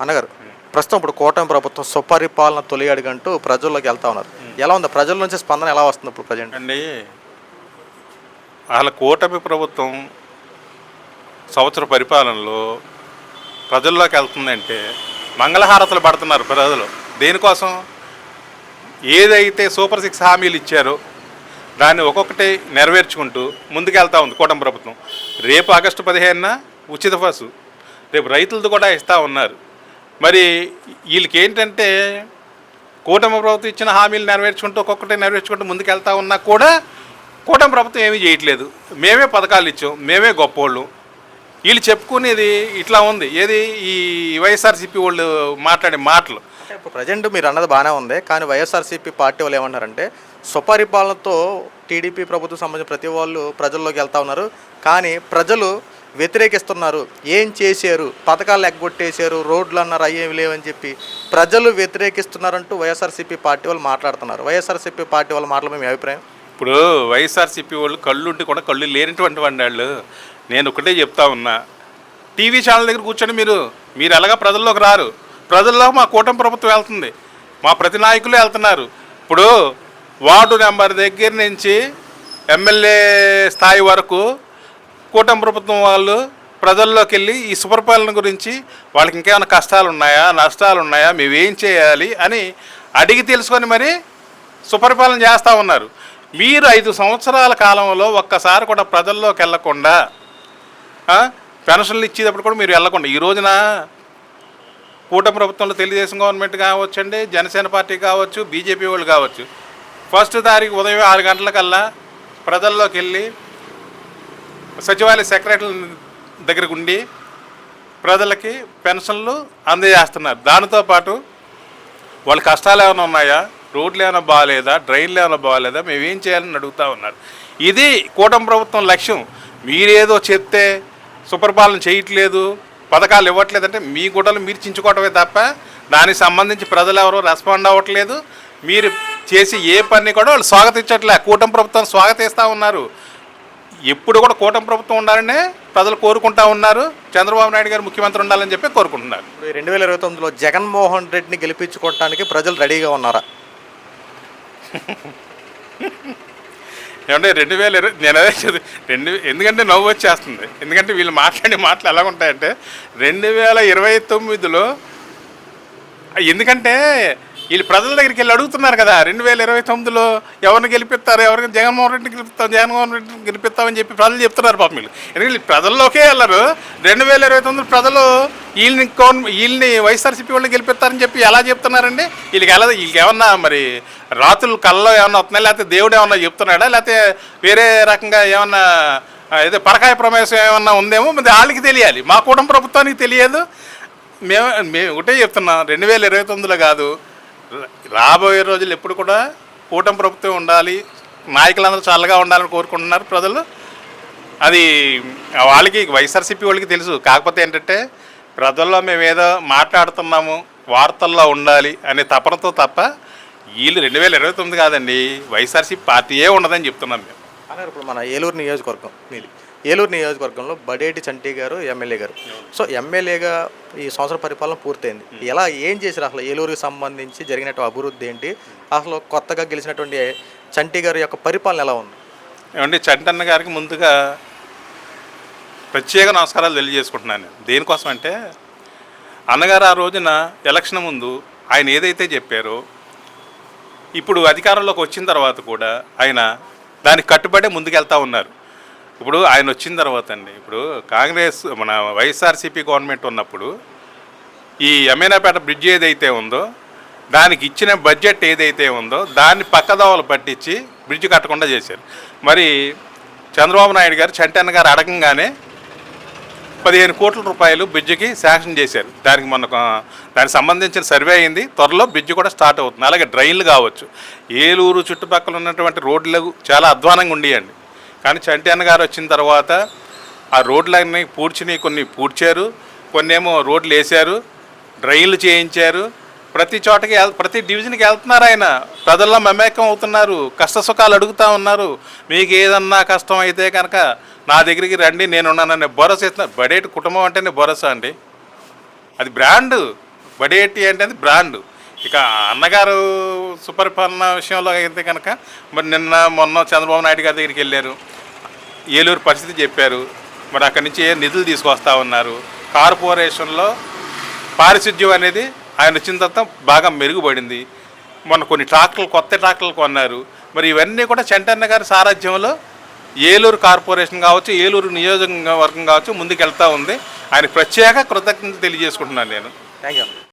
అన్నగారు ప్రస్తుతం ఇప్పుడు కూటమి ప్రభుత్వం సుపరిపాలన తొలి అడుగంటూ ప్రజల్లోకి వెళ్తా ఉన్నారు. ఎలా ఉంది? ప్రజల నుంచి స్పందన ఎలా వస్తుంది ఇప్పుడు ప్రజెంట్? అండి వాళ్ళ కూటమి ప్రభుత్వం సంవత్సర పరిపాలనలో ప్రజల్లోకి వెళ్తుందంటే మంగళహారతలు పడుతున్నారు ప్రజలు. దేనికోసం? ఏదైతే సూపర్ సిక్స్ హామీలు ఇచ్చారో దాన్ని ఒక్కొక్కటి నెరవేర్చుకుంటూ ముందుకెళ్తా ఉంది కూటమి ప్రభుత్వం. రేపు ఆగస్టు పదిహేనున ఉచిత బస్సు రేపు రైతులది కూడా ఇస్తూ ఉన్నారు. మరి వీళ్ళకి ఏంటంటే కూటమి ప్రభుత్వం ఇచ్చిన హామీలు నెరవేర్చుకుంటూ ఒక్కొక్కటి నెరవేర్చుకుంటూ ముందుకెళ్తా ఉన్నా కూడా కూటమి ప్రభుత్వం ఏమీ చేయట్లేదు. మేమే పథకాలు ఇచ్చాం మేమే గొప్పోళ్ళు. వీళ్ళు చెప్పుకునేది ఇట్లా ఉంది. ఏది ఈ వైఎస్ఆర్సీపీ వాళ్ళు మాట్లాడే మాటలు. ఇప్పుడు ప్రజెంట్ మీరు అన్నది బాగానే ఉంది. కానీ వైఎస్ఆర్సీపీ పార్టీ వాళ్ళు ఏమంటారంటే సుపరిపాలనతో టీడీపీ ప్రభుత్వం సంబంధించిన ప్రతి వాళ్ళు ప్రజల్లోకి వెళ్తా ఉన్నారు. కానీ ప్రజలు వ్యతిరేకిస్తున్నారు. ఏం చేశారు? పథకాలు ఎగ్గొట్టేశారు. రోడ్లు అన్నారు అయ్యేవి లేవని చెప్పి ప్రజలు వ్యతిరేకిస్తున్నారంటూ వైఎస్ఆర్సీపీ పార్టీ వాళ్ళు మాట్లాడుతున్నారు. వైఎస్ఆర్సీపీ పార్టీ వాళ్ళ మాటలు మేము అభిప్రాయం? ఇప్పుడు వైఎస్ఆర్సీపీ వాళ్ళు కళ్ళు కూడా కళ్ళు లేనిటువంటి వాళ్ళు. నేను ఒకటే చెప్తా ఉన్నా. టీవీ ఛానల్ దగ్గర కూర్చొని మీరు మీరు ఎలాగా ప్రజల్లోకి రారు? ప్రజల్లో మా కూటమి ప్రభుత్వం వెళ్తుంది. మా ప్రతి నాయకులు వెళ్తున్నారు. ఇప్పుడు వార్డు నెంబర్ దగ్గర నుంచి ఎమ్మెల్యే స్థాయి వరకు కూటమి ప్రభుత్వం వాళ్ళు ప్రజల్లోకి వెళ్ళి ఈ సుపరిపాలన గురించి వాళ్ళకి ఇంకేమైనా కష్టాలు ఉన్నాయా నష్టాలు ఉన్నాయా మేమేం చేయాలి అని అడిగి తెలుసుకొని మరి సుపరిపాలన చేస్తూ ఉన్నారు. మీరు ఐదు సంవత్సరాల కాలంలో ఒక్కసారి కూడా ప్రజల్లోకి వెళ్ళకుండా పెన్షన్లు ఇచ్చేటప్పుడు కూడా మీరు వెళ్ళకుండా ఈ రోజున కూటమి ప్రభుత్వంలో తెలుగుదేశం గవర్నమెంట్ కావచ్చండి జనసేన పార్టీ కావచ్చు బీజేపీ వాళ్ళు కావచ్చు. ఫస్ట్ తారీఖు ఉదయం ఆరు గంటలకల్లా ప్రజల్లోకి వెళ్ళి సచివాలయ సెక్రటరీ దగ్గరకు ఉండి ప్రజలకి పెన్షన్లు అందజేస్తున్నారు. దానితో పాటు వాళ్ళ కష్టాలు ఏమైనా ఉన్నాయా? రోడ్లు ఏమైనా బాగాలేదా డ్రైన్లు ఏమైనా బాగాలేదా మేము ఏం చేయాలని అడుగుతా ఉన్నారు. ఇది కూటమి ప్రభుత్వం లక్ష్యం. మీరేదో చెప్తే సుపరిపాలన చేయట్లేదు పథకాలు ఇవ్వట్లేదంటే మీ గుడ్డలు మీరు చించుకోవటమే తప్ప దానికి సంబంధించి ప్రజలు ఎవరు రెస్పాండ్ అవ్వట్లేదు. మీరు చేసి ఏ పని కూడా వాళ్ళు స్వాగతించట్లే. కూటమి ప్రభుత్వం స్వాగతిస్తూ ఉన్నారు. ఎప్పుడు కూడా కూటమి ప్రభుత్వం ఉండాలనే ప్రజలు కోరుకుంటా ఉన్నారు. చంద్రబాబు నాయుడు గారు ముఖ్యమంత్రి ఉండాలని చెప్పి కోరుకుంటున్నారు. ఇప్పుడు రెండు వేల ఇరవై తొమ్మిదిలో జగన్మోహన్ రెడ్డిని గెలిపించుకోవడానికి ప్రజలు రెడీగా ఉన్నారా? ఏమంటే రెండు వేల ఇరవై నేను అదే చదివి రెండు ఎందుకంటే నవ్వు వచ్చేస్తుంది. ఎందుకంటే వీళ్ళు మాట్లాడే మాటలు ఎలా ఉంటాయంటే రెండు వేల ఇరవై తొమ్మిదిలో ఎందుకంటే వీళ్ళు ప్రజల దగ్గరికి వెళ్ళి అడుగుతున్నారు కదా రెండు వేల ఇరవై తొమ్మిదిలో ఎవరిని గెలిపిస్తారు ఎవరికి జగన్మోహన్ రెడ్డిని గెలిపిస్తాం జగన్మోహన్ రెడ్డిని గెలిపిస్తామని చెప్పి ప్రజలు చెప్తున్నారు పాపం వీళ్ళు. ఎందుకంటే ప్రజల్లోకే వెళ్ళరు. రెండు వేల ఇరవై తొమ్మిది ప్రజలు వీళ్ళని కోన్ వీళ్ళని వైఎస్ఆర్సీపీ వాళ్ళని గెలిపిస్తారని చెప్పి ఎలా చెప్తున్నారండి? వీళ్ళకి ఎలా వీళ్ళకి ఏమన్నా మరి రాత్రులు కళ్ళలో ఏమన్నా వస్తున్నాయి? లేకపోతే దేవుడు ఏమన్నా చెప్తున్నాడా? లేకపోతే వేరే రకంగా ఏమన్నా ఏదో పరకాయ ప్రమేశం ఏమన్నా ఉందేమో? మరి వాళ్ళకి తెలియాలి. మా కుటుంబ ప్రభుత్వానికి తెలియదు. మేము మేము ఒకటే చెప్తున్నాం. రెండు వేల ఇరవై తొమ్మిదిలో కాదు. రాబోయే రోజులు ఎప్పుడు కూడా కూటమి ప్రభుత్వం ఉండాలి నాయకులందరూ చల్లగా ఉండాలని కోరుకుంటున్నారు ప్రజలు. అది వాళ్ళకి వైఎస్ఆర్సీపీ వాళ్ళకి తెలుసు. కాకపోతే ఏంటంటే ప్రజల్లో మేము ఏదో మాట్లాడుతున్నాము వార్తల్లో ఉండాలి అనే తపనతో తప్ప వీళ్ళు రెండు వేల ఇరవై తొమ్మిది కాదండి వైఎస్ఆర్సీ పార్టీయే ఉండదని చెప్తున్నాం మేము. అన్నారు ఇప్పుడు మన ఏలూరు నియోజకవర్గం మీది ఏలూరు నియోజకవర్గంలో బడేటి చంటి గారు ఎమ్మెల్యే గారు. సో ఎమ్మెల్యేగా ఈ సంవత్సర పరిపాలన పూర్తయింది. ఎలా ఏం చేశారు అసలు ఏలూరుకి సంబంధించి జరిగినటువంటి అభివృద్ధి ఏంటి? అసలు కొత్తగా గెలిచినటువంటి చంటి గారి యొక్క పరిపాలన ఎలా ఉంది? ఏమంటే చంటన్న గారికి ముందుగా ప్రత్యేక నమస్కారాలు తెలియజేసుకుంటున్నాను నేను. దేనికోసం అంటే అన్నగారు ఆ రోజున ఎలక్షన్ ముందు ఆయన ఏదైతే చెప్పారో ఇప్పుడు అధికారంలోకి వచ్చిన తర్వాత కూడా ఆయన దానికి కట్టుబడే ముందుకెళ్తా ఉన్నారు. ఇప్పుడు ఆయన వచ్చిన తర్వాత అండి ఇప్పుడు కాంగ్రెస్ మన వైఎస్ఆర్సీపీ గవర్నమెంట్ ఉన్నప్పుడు ఈ అమీనాపేట బ్రిడ్జ్ ఏదైతే ఉందో దానికి ఇచ్చిన బడ్జెట్ ఏదైతే ఉందో దాన్ని పక్కదోవలు పట్టించి బ్రిడ్జ్ కట్టకుండా చేశారు. మరి చంద్రబాబు నాయుడు గారు చంటన్న గారు అడగంగానే పదిహేను కోట్ల రూపాయలు బ్రిడ్జికి శాంక్షన్ చేశారు. దానికి మొన్న దానికి సంబంధించిన సర్వే అయింది. త్వరలో బ్రిడ్జ్ కూడా స్టార్ట్ అవుతుంది. అలాగే డ్రైన్లు కావచ్చు. ఏలూరు చుట్టుపక్కల ఉన్నటువంటి రోడ్లు చాలా అధ్వానంగా ఉండేయండి. కానీ చంటి గారు వచ్చిన తర్వాత ఆ రోడ్లన్నీ పూడ్చినవి కొన్ని పూడ్చారు కొన్ని ఏమో రోడ్లు వేశారు డ్రైన్లు చేయించారు. ప్రతి చోటకి ప్రతి డివిజన్కి వెళ్తున్నారు ఆయన. ప్రజల్లో మమేకం అవుతున్నారు కష్ట సుఖాలు అడుగుతూ ఉన్నారు. మీకు ఏదన్నా కష్టం అయితే కనుక నా దగ్గరికి రండి నేనున్నానని భరోసా ఇస్తున్నారు బడేటి కుటుంబం అంటేనే భరోసా అండి. అది బ్రాండ్. బడేటి అంటే అది బ్రాండ్. ఇక అన్నగారు సుపరిపాలన విషయంలో అయితే కనుక మరి నిన్న మొన్న చంద్రబాబు నాయుడు గారి దగ్గరికి వెళ్ళారు. ఏలూరు పరిస్థితి చెప్పారు. మరి అక్కడి నుంచి ఏ నిధులు తీసుకొస్తా ఉన్నారు. కార్పొరేషన్లో పారిశుద్ధ్యం అనేది ఆయన వచ్చిన తర్వాత బాగా మెరుగుపడింది. మొన్న కొన్ని ట్రాక్టర్లు కొత్త ట్రాక్టర్లు కొన్నారు. మరి ఇవన్నీ కూడా చెంటన్న గారి సారథ్యంలో ఏలూరు కార్పొరేషన్ కావచ్చు ఏలూరు నియోజకవర్గం కావచ్చు ముందుకు వెళ్తూ ఉంది. ఆయన ప్రత్యేక కృతజ్ఞతలు తెలియజేసుకుంటున్నాను నేను. Thank you